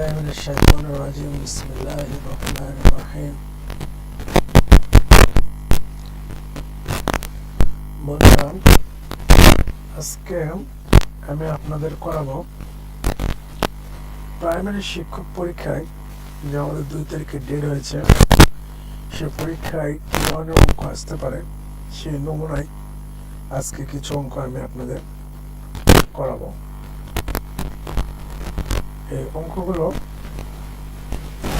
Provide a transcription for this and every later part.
أعوذ بالله من الشيطان الرجيم بسم الله الرحمن الرحيم বন্ধুরা আজকে আমি আপনাদের করাবো প্রাইমারি শিক্ষক পরীক্ষায় যে আমাদের দুই তারিখে ডেট হয়েছে সে পরীক্ষায় কী ধরনের অঙ্ক আসতে পারে সেই নমুনায় আজকে কিছু অঙ্ক আমি আপনাদের করাবো এই অঙ্কগুলো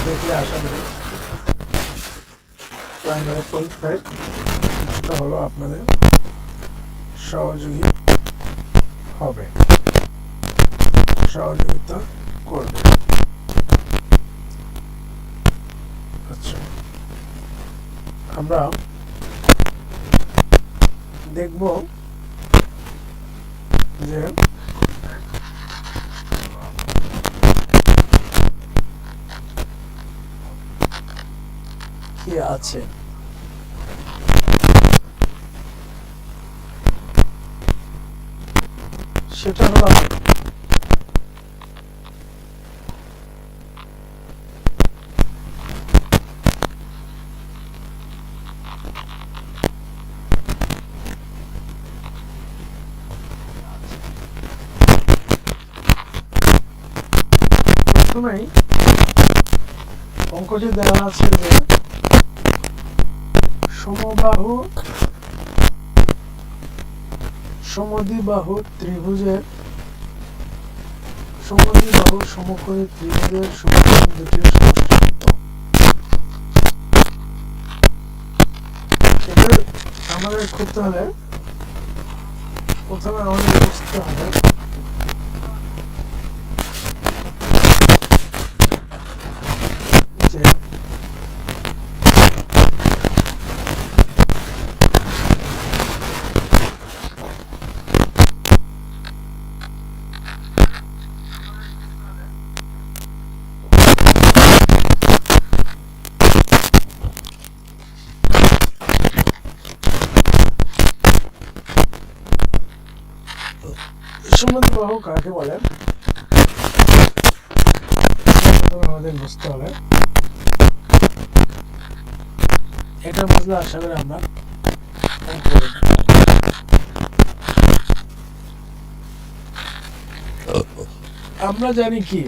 দেখলে আশা করি প্রাইমারি পরীক্ষায় হলো আপনাদের সহযোগী হবে। সহযোগিতা করবে। আচ্ছা। আমরা দেখব যে কি আছে? সেটা হলো প্রথমেই অঙ্কটি দেওয়া আছে যে সমবাহু, সমদ্বিবাহু ত্রিভুজের, সমদ্বিবাহু সমকোণী ত্রিভুজের সমকোণ দুটির সমষ্টিযুক্ত এটা আমাদের করতে হলে প্রথমে আমাদের বুঝতে হবে সমদ্বিবাহু কাকে আমাদের বুঝতে হবে এটা বুঝলে আশা করি আমরা। আমরা জানি কি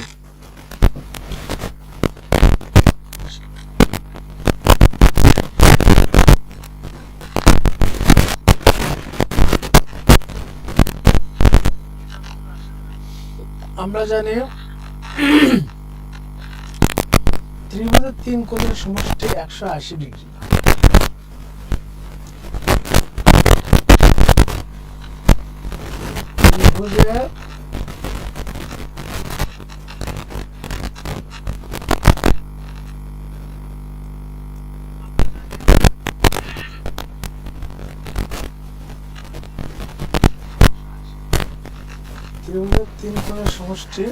আমরা জানি ত্রিভুজের তিন কোণের সমষ্টি একশো আশি ডিগ্রি। ত্রিভুজের ত্রিভুজের তিন কোণের সমষ্টি।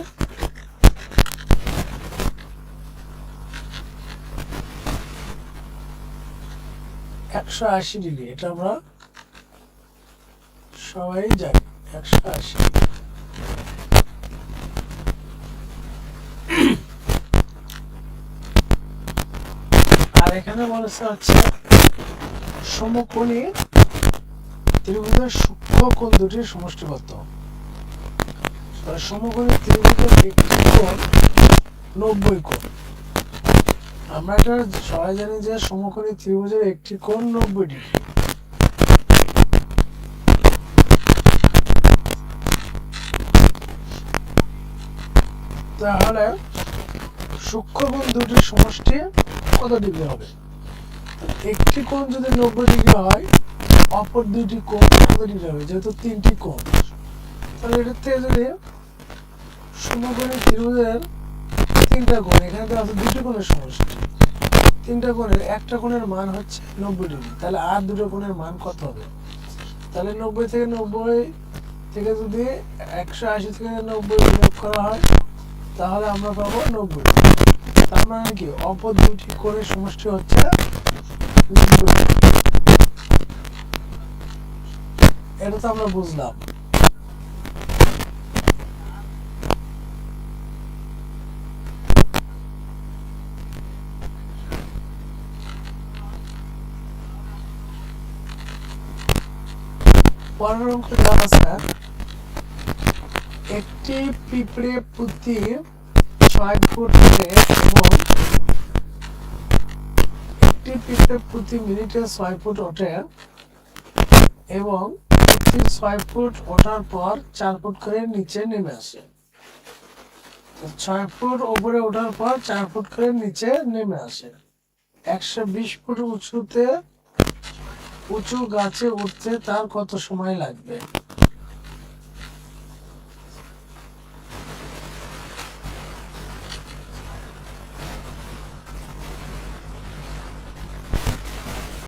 একশো আশি ডিগ্রি, এটা আমরা সবাই জানি, একশো আশি আর এখানে বলেছে হচ্ছে সমকোণী ত্রিভুজের সূক্ষ্ম কোণ দুটির সমষ্টি কত সমকোণী ত্রিভুজের একটি কোণ নব্বই কোণ। আমরা এটা সবাই জানি যে সমকোণী ত্রিভুজের একটি কোণ নব্বই ডিগ্রি। তাহলে সূক্ষ্মকোণ দুটির সমষ্টি কত ডিগ্রি হবে? একটি কোণ যদি নব্বই ডিগ্রি হয়, অপর দুইটি কোণ কত ডিগ্রি হবে? যেহেতু তিনটি কোণ। তাহলে এটার থেকে যদি সমকোণী ত্রিভুজের তিনটা কোণ এখানে তো আছে দুটি কোণের সমষ্টি তিনটা কোণের একটা কোণের মান হচ্ছে নব্বই ডিগ্রি। তাহলে আর দুটো কোণের মান কত হবে? তাহলে নব্বই থেকে নব্বই থেকে যদি একশো আশি থেকে নব্বই বিয়োগ করা হয়, তাহলে আমরা পাবো নব্বই। তার মানে কি? অপর দুটি কোণের সমষ্টি হচ্ছে এটা তো আমরা বুঝলাম। পরের অঙ্ক দেওয়া একটি পিঁপড়ে প্রতি ছয় ফুট এবং একটি পিঁপড়ে প্রতি মিনিটে ছয় ফুট ওঠে এবং প্রতি ছয় ফুট ওঠার পর চার ফুট করে নিচে নেমে আসে। ছয় ফুট উপরে ওঠার পর চার ফুট করে নিচে নেমে আসে। একশো বিশ ফুট উঁচুতে উঁচু গাছে উঠতে তার কত সময় লাগবে?